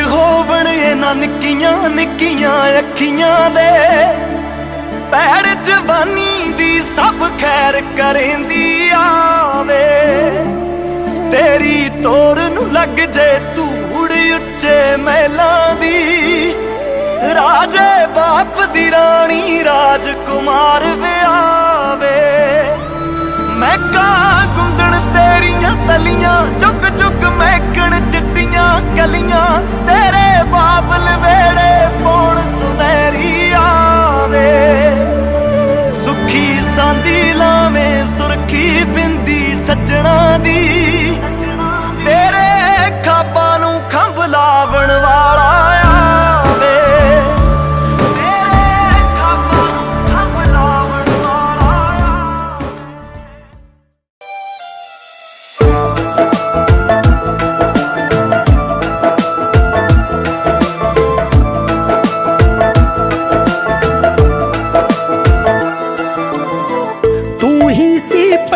ਹੋਵਣ ਇਹਨਾਂ ਨਿੱਕੀਆਂ ਨਿੱਕੀਆਂ ਅੱਖੀਆਂ ਦੇ। ਪੈਰ ਜਵਾਨੀ ਦੀ ਸਭ ਖੈਰ ਕਰੇਂਦੀ ਆਵੇ। ਤੇਰੀ ਤੋਰ ਨੂੰ ਲੱਗ ਜੇ ਧੂੜ ਉੱਚੇ ਮਹਿਲਾਂ ਦੀ। ਰਾਜੇ ਬਾਪ ਦੀ ਰਾਣੀ ਰਾਜ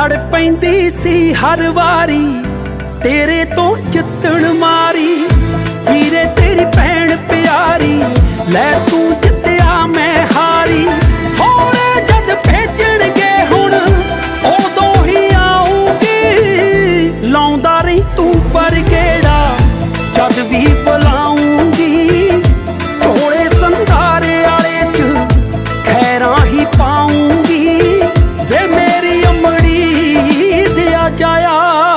ਲੜ ਪੈਂਦੀ ਸੀ ਹਰ ਵਾਰੀ। ਤੇਰੇ ਤੋਂ ਜਿੱਤਣ ਮਾਰੀ। ਵੀਰੇ, ਤੇਰੀ ਭੈਣ ਪਿਆਰੀ, ਲੈ ਤੂੰ ਜਿੱਤਿਆ ਮੈਂ ਹਾਰੀ। ਸੋਹਰੇ ਜਦ ਭੇਜਣਗੇ ਹੁਣ, ਉਦੋਂ ਹੀ ਆਉਂਗੀ ਲਾਉਂਦਾ ਰਹੀ ਤੂੰ ਪਰ ਕਿਹੜਾ ਜਦ ਵੀ ਬੁਲਾ 家呀。